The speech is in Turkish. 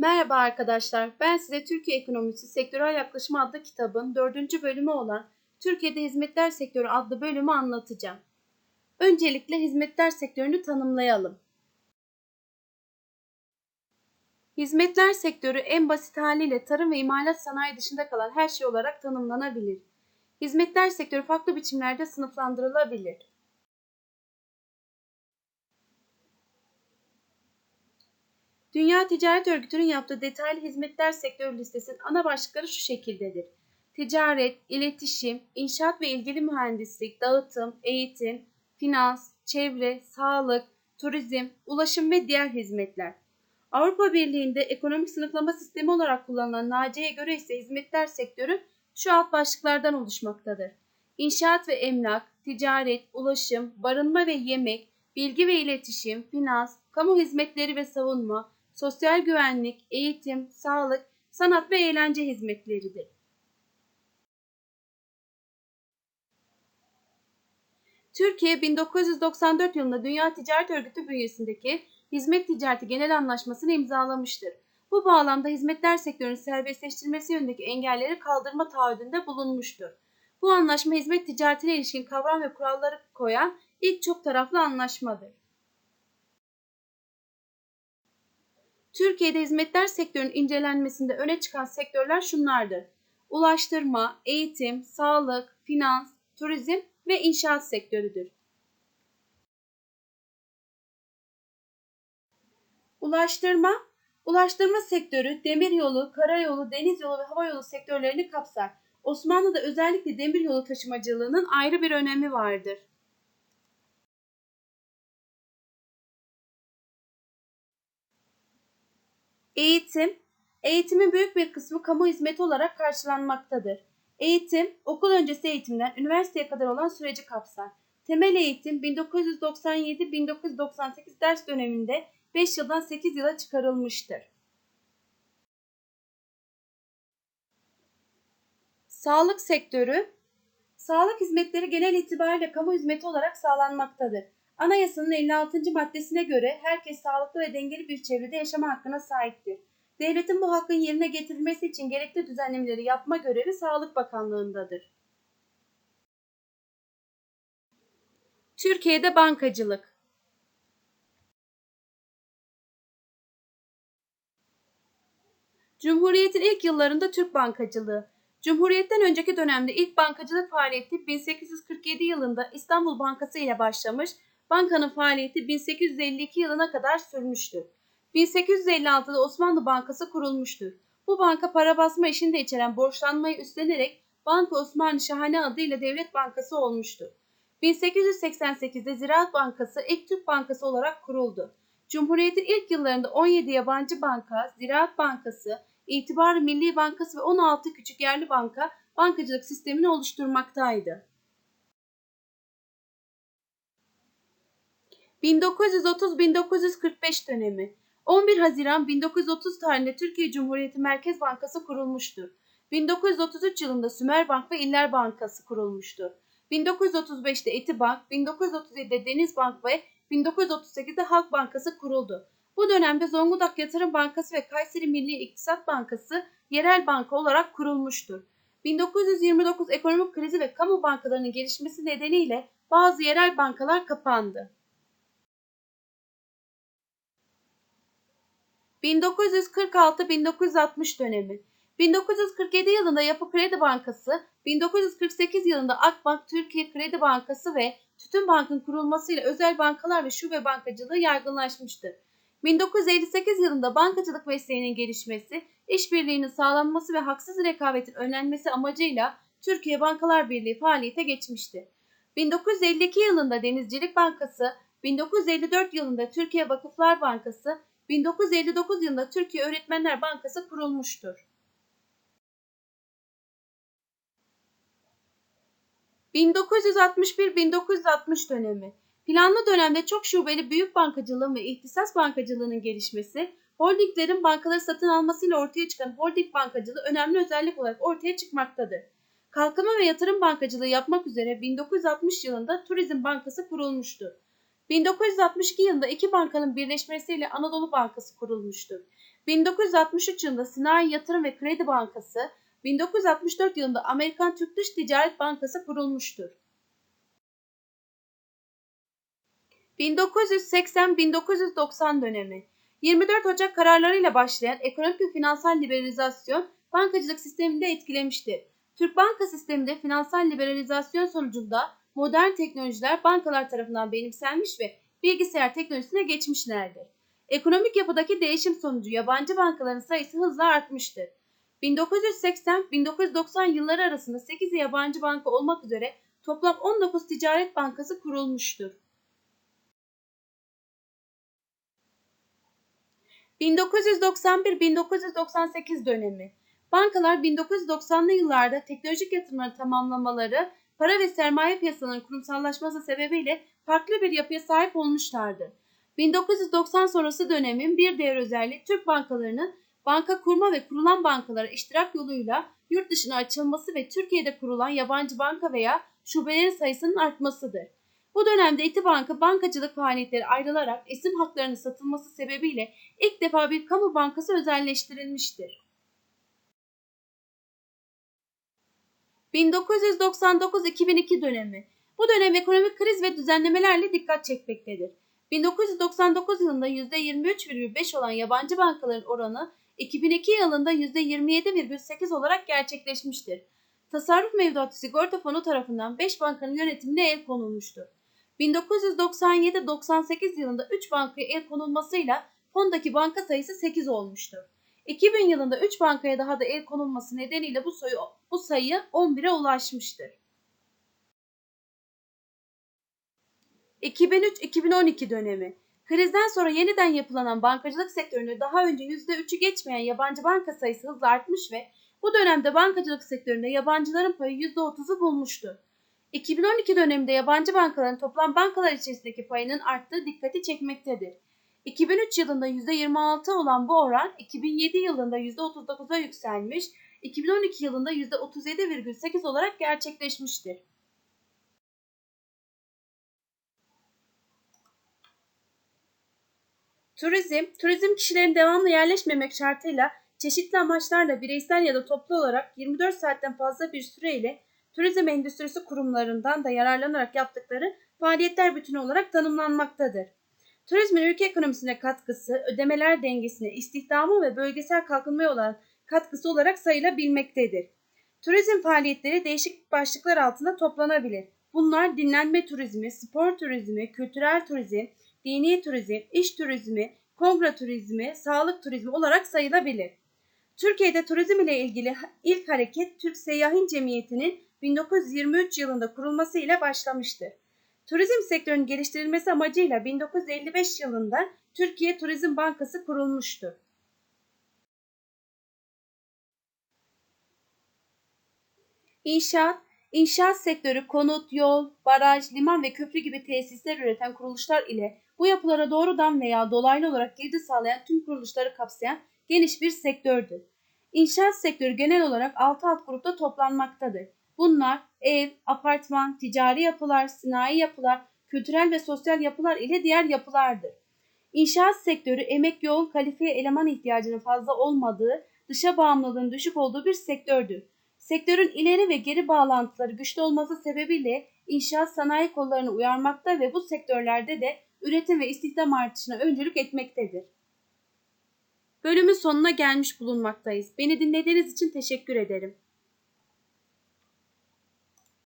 Merhaba arkadaşlar, ben size Türkiye Ekonomisi Sektörel Yaklaşımı adlı kitabın dördüncü bölümü olan Türkiye'de Hizmetler Sektörü adlı bölümü anlatacağım. Öncelikle hizmetler sektörünü tanımlayalım. Hizmetler sektörü en basit haliyle tarım ve imalat sanayi dışında kalan her şey olarak tanımlanabilir. Hizmetler sektörü farklı biçimlerde sınıflandırılabilir. Dünya Ticaret Örgütü'nün yaptığı detaylı hizmetler sektörü listesinin ana başlıkları şu şekildedir. Ticaret, iletişim, inşaat ve ilgili mühendislik, dağıtım, eğitim, finans, çevre, sağlık, turizm, ulaşım ve diğer hizmetler. Avrupa Birliği'nde ekonomik sınıflama sistemi olarak kullanılan NACE'ye göre ise hizmetler sektörü şu alt başlıklardan oluşmaktadır. İnşaat ve emlak, ticaret, ulaşım, barınma ve yemek, bilgi ve iletişim, finans, kamu hizmetleri ve savunma, sosyal güvenlik, eğitim, sağlık, sanat ve eğlence hizmetleridir. Türkiye 1994 yılında Dünya Ticaret Örgütü bünyesindeki Hizmet Ticareti Genel Anlaşması'nı imzalamıştır. Bu bağlamda hizmetler sektörünün serbestleştirilmesi yönündeki engelleri kaldırma taahhüdünde bulunmuştur. Bu anlaşma hizmet ticaretine ilişkin kavram ve kuralları koyan ilk çok taraflı anlaşmadır. Türkiye'de hizmetler sektörünün incelenmesinde öne çıkan sektörler şunlardır. Ulaştırma, eğitim, sağlık, finans, turizm ve inşaat sektörüdür. Ulaştırma, ulaştırma sektörü demiryolu, karayolu, denizyolu ve havayolu sektörlerini kapsar. Osmanlı'da özellikle demiryolu taşımacılığının ayrı bir önemi vardır. Eğitim, eğitimin büyük bir kısmı kamu hizmeti olarak karşılanmaktadır. Eğitim, okul öncesi eğitimden üniversiteye kadar olan süreci kapsar. Temel eğitim 1997-1998 ders döneminde 5 yıldan 8 yıla çıkarılmıştır. Sağlık sektörü, sağlık hizmetleri genel itibariyle kamu hizmeti olarak sağlanmaktadır. Anayasanın 56. maddesine göre herkes sağlıklı ve dengeli bir çevrede yaşama hakkına sahiptir. Devletin bu hakkın yerine getirilmesi için gerekli düzenlemeleri yapma görevi Sağlık Bakanlığındadır. Türkiye'de bankacılık Cumhuriyet'in ilk yıllarında Türk bankacılığı. Cumhuriyet'ten önceki dönemde ilk bankacılık faaliyeti 1847 yılında İstanbul Bankası ile başlamış, bankanın faaliyeti 1852 yılına kadar sürmüştür. 1856'da Osmanlı Bankası kurulmuştur. Bu banka para basma işini de içeren borçlanmayı üstlenerek Banka Osmanlı Şahane adıyla devlet bankası olmuştur. 1888'de Ziraat Bankası ilk Türk bankası olarak kuruldu. Cumhuriyet'in ilk yıllarında 17 yabancı banka, Ziraat Bankası, İtibar Milli Bankası ve 16 küçük yerli banka bankacılık sistemini oluşturmaktaydı. 1930-1945 dönemi 11 Haziran 1930 tarihinde Türkiye Cumhuriyeti Merkez Bankası kurulmuştur. 1933 yılında Sümer Bank ve İller Bankası kurulmuştur. 1935'te Etibank, 1937'de Denizbank ve 1938'de Halk Bankası kuruldu. Bu dönemde Zonguldak Yatırım Bankası ve Kayseri Milli İktisat Bankası yerel banka olarak kurulmuştur. 1929 ekonomik krizi ve kamu bankalarının gelişmesi nedeniyle bazı yerel bankalar kapandı. 1946-1960 dönemi 1947 yılında Yapı Kredi Bankası, 1948 yılında Akbank Türkiye Kredi Bankası ve Tütün Bank'ın kurulmasıyla özel bankalar ve şube bankacılığı yaygınlaşmıştır. 1958 yılında bankacılık mesleğinin gelişmesi, işbirliğinin sağlanması ve haksız rekabetin önlenmesi amacıyla Türkiye Bankalar Birliği faaliyete geçmişti. 1952 yılında Denizcilik Bankası, 1954 yılında Türkiye Vakıflar Bankası, 1959 yılında Türkiye Öğretmenler Bankası kurulmuştur. 1961-1960 dönemi Planlı dönemde çok şubeli büyük bankacılığın ve ihtisas bankacılığının gelişmesi, holdinglerin bankaları satın almasıyla ortaya çıkan holding bankacılığı önemli özellik olarak ortaya çıkmaktadır. Kalkınma ve yatırım bankacılığı yapmak üzere 1960 yılında Turizm Bankası kurulmuştur. 1962 yılında iki bankanın birleşmesiyle Anadolu Bankası kurulmuştur. 1963 yılında Sanayi Yatırım ve Kredi Bankası, 1964 yılında Amerikan Türk Dış Ticaret Bankası kurulmuştur. 1980-1990 dönemi 24 Ocak kararlarıyla başlayan ekonomik ve finansal liberalizasyon bankacılık sistemini de etkilemiştir. Türk banka sisteminde finansal liberalizasyon sonucunda modern teknolojiler bankalar tarafından benimsenmiş ve bilgisayar teknolojisine geçmişlerdir. Ekonomik yapıdaki değişim sonucu yabancı bankaların sayısı hızla artmıştır. 1980-1990 yılları arasında 8 yabancı banka olmak üzere toplam 19 ticaret bankası kurulmuştur. 1991-1998 dönemi Bankalar 1990'lı yıllarda teknolojik yatırımları tamamlamaları, para ve sermaye piyasalarının kurumsallaşması sebebiyle farklı bir yapıya sahip olmuşlardı. 1990 sonrası dönemin bir diğer özelliği Türk bankalarının banka kurma ve kurulan bankalara iştirak yoluyla yurt dışına açılması ve Türkiye'de kurulan yabancı banka veya şubelerin sayısının artmasıdır. Bu dönemde İti Banka bankacılık faaliyetleri ayrılarak isim haklarının satılması sebebiyle ilk defa bir kamu bankası özelleştirilmiştir. 1999-2002 dönemi. Bu dönem ekonomik kriz ve düzenlemelerle dikkat çekmektedir. 1999 yılında %23,5 olan yabancı bankaların oranı 2002 yılında %27,8 olarak gerçekleşmiştir. Tasarruf Mevduatı Sigorta Fonu tarafından 5 bankanın yönetimine el konulmuştur. 1997-98 yılında 3 bankaya el konulmasıyla fondaki banka sayısı 8 olmuştur. 2000 yılında 3 bankaya daha da el konulması nedeniyle bu sayı, bu sayı 11'e ulaşmıştır. 2003-2012 dönemi Krizden sonra yeniden yapılanan bankacılık sektöründe daha önce %3'ü geçmeyen yabancı banka sayısı hızla artmış ve bu dönemde bankacılık sektöründe yabancıların payı %30'u bulmuştu. 2012 döneminde yabancı bankaların toplam bankalar içerisindeki payının arttığı dikkati çekmektedir. 2003 yılında %26 olan bu oran 2007 yılında %39'a yükselmiş, 2012 yılında %37,8 olarak gerçekleşmiştir. Turizm, turizm kişilerin devamlı yerleşmemek şartıyla çeşitli amaçlarla bireysel ya da toplu olarak 24 saatten fazla bir süreyle turizm endüstrisi kurumlarından da yararlanarak yaptıkları faaliyetler bütünü olarak tanımlanmaktadır. Turizmin ülke ekonomisine katkısı, ödemeler dengesine, istihdamı ve bölgesel kalkınmaya olan katkısı olarak sayılabilmektedir. Turizm faaliyetleri değişik başlıklar altında toplanabilir. Bunlar dinlenme turizmi, spor turizmi, kültürel turizm, dini turizm, iş turizmi, kongre turizmi, sağlık turizmi olarak sayılabilir. Türkiye'de turizm ile ilgili ilk hareket Türk Seyyahin Cemiyeti'nin 1923 yılında kurulması ile başlamıştır. Turizm sektörünün geliştirilmesi amacıyla 1955 yılında Türkiye Turizm Bankası kurulmuştu. İnşaat, inşaat sektörü konut, yol, baraj, liman ve köprü gibi tesisler üreten kuruluşlar ile bu yapılara doğrudan veya dolaylı olarak girdi sağlayan tüm kuruluşları kapsayan geniş bir sektördür. İnşaat sektörü genel olarak 6 alt grupta toplanmaktadır. Bunlar ev, apartman, ticari yapılar, sanayi yapılar, kültürel ve sosyal yapılar ile diğer yapılardır. İnşaat sektörü emek yoğun kalifiye eleman ihtiyacının fazla olmadığı, dışa bağımlılığın düşük olduğu bir sektördür. Sektörün ileri ve geri bağlantıları güçlü olması sebebiyle inşaat sanayi kollarını uyarmakta ve bu sektörlerde de üretim ve istihdam artışına öncülük etmektedir. Bölümün sonuna gelmiş bulunmaktayız. Beni dinlediğiniz için teşekkür ederim.